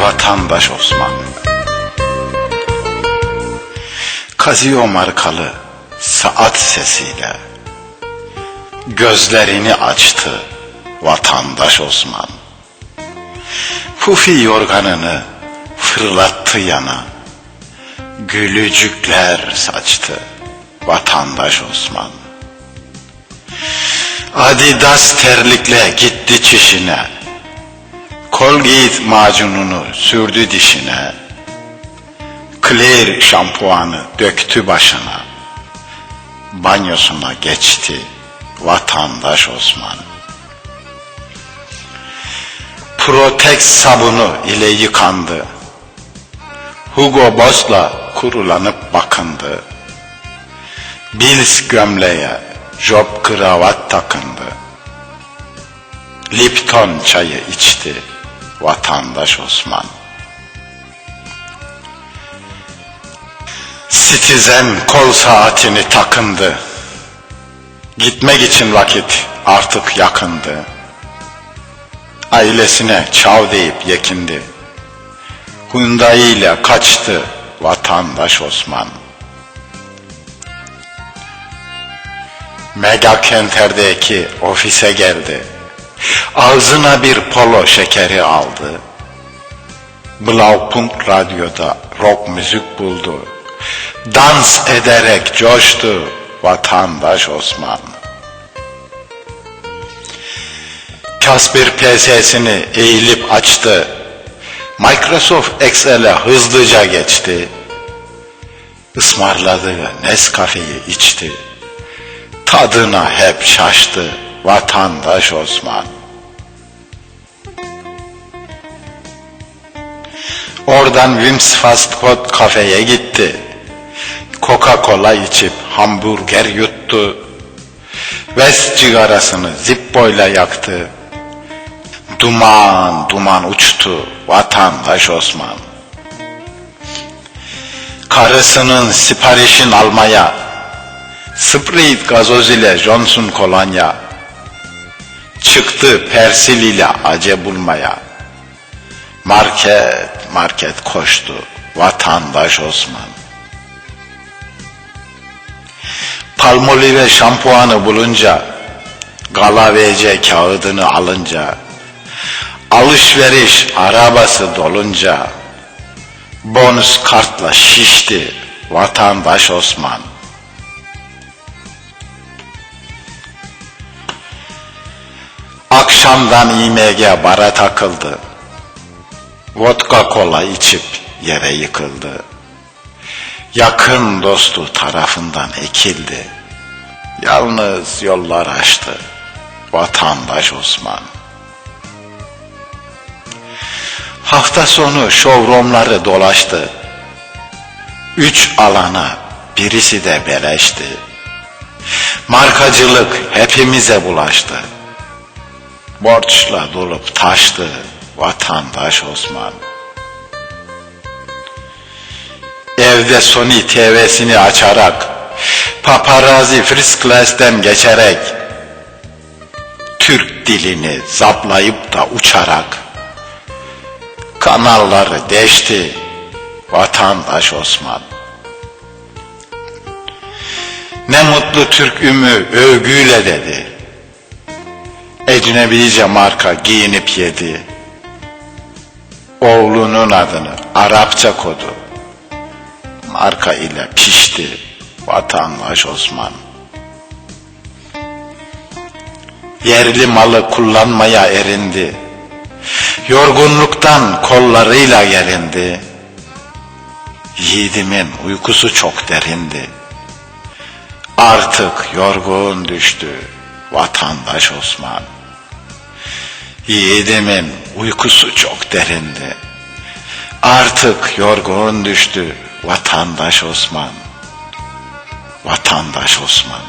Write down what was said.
vatandaş Osman. Kazio markalı saat sesiyle gözlerini açtı vatandaş Osman. Pufi yorganını fırlattı yana, gülücükler saçtı vatandaş Osman. Adidas terlikle gitti çişine, Colgate macununu sürdü dişine, Clear şampuanı döktü başına, banyosuna geçti vatandaş Osman. Protex sabunu ile yıkandı, Hugo Boss'la kurulanıp bakındı, Bills gömleğe job kravat takındı, Lipton çayı içti vatandaş Osman. Citizen kol saatini takındı. Gitmek için vakit artık yakındı. Ailesine çav deyip yekindi. Hyundai ile kaçtı vatandaş Osman. Mega Kenter'deki ofise geldi. Ağzına bir polo şekeri aldı. Blaupunkt radyoda rock müzik buldu. Dans ederek coştu vatandaş Osman. Kasper PS'sini eğilip açtı. Microsoft Excel'e hızlıca geçti. Ismarladığı Nescafe'yi içti. Tadına hep şaştı vatandaş Osman. Oradan Wim's Fast Food kafeye gitti. Coca-Cola içip hamburger yuttu. West cigarasını Zippo'yla yaktı. Duman duman uçtu vatandaş Osman. Karısının siparişin almaya, Sprite gazoz ile Johnson kolonya, çıktı Persil ile ace bulmaya. Market market koştu vatandaş Osman. Palmolive şampuanı bulunca, Gala VC kağıdını alınca, alışveriş arabası dolunca, bonus kartla şişti vatandaş Osman. Akşamdan IMG bara takıldı. Vodka kola içip yere yıkıldı. Yakın dostu tarafından ekildi. Yalnız yollar açtı vatandaş Osman. Hafta sonu şovromları dolaştı. Üç alana birisi de beleşti. Markacılık hepimize bulaştı. Borçla dolup taştı vatandaş Osman. Evde Sony TV'sini açarak, paparazzi first class'ten geçerek, Türk dilini zaplayıp da uçarak, kanalları deşti vatandaş Osman. Ne mutlu Türk ümü övgüyle dedi. Ecnebice marka giyinip yedi. Oğlunun adını Arapça kodu. Marka ile pişti vatandaş Osman. Yerli malı kullanmaya erindi. Yorgunluktan kollarıyla yerindi. Yiğidimin uykusu çok derindi. Artık yorgun düştü vatandaş Osman. Yiğidimin uykusu çok derindi. Artık yorgun düştü vatandaş Osman. Vatandaş Osman.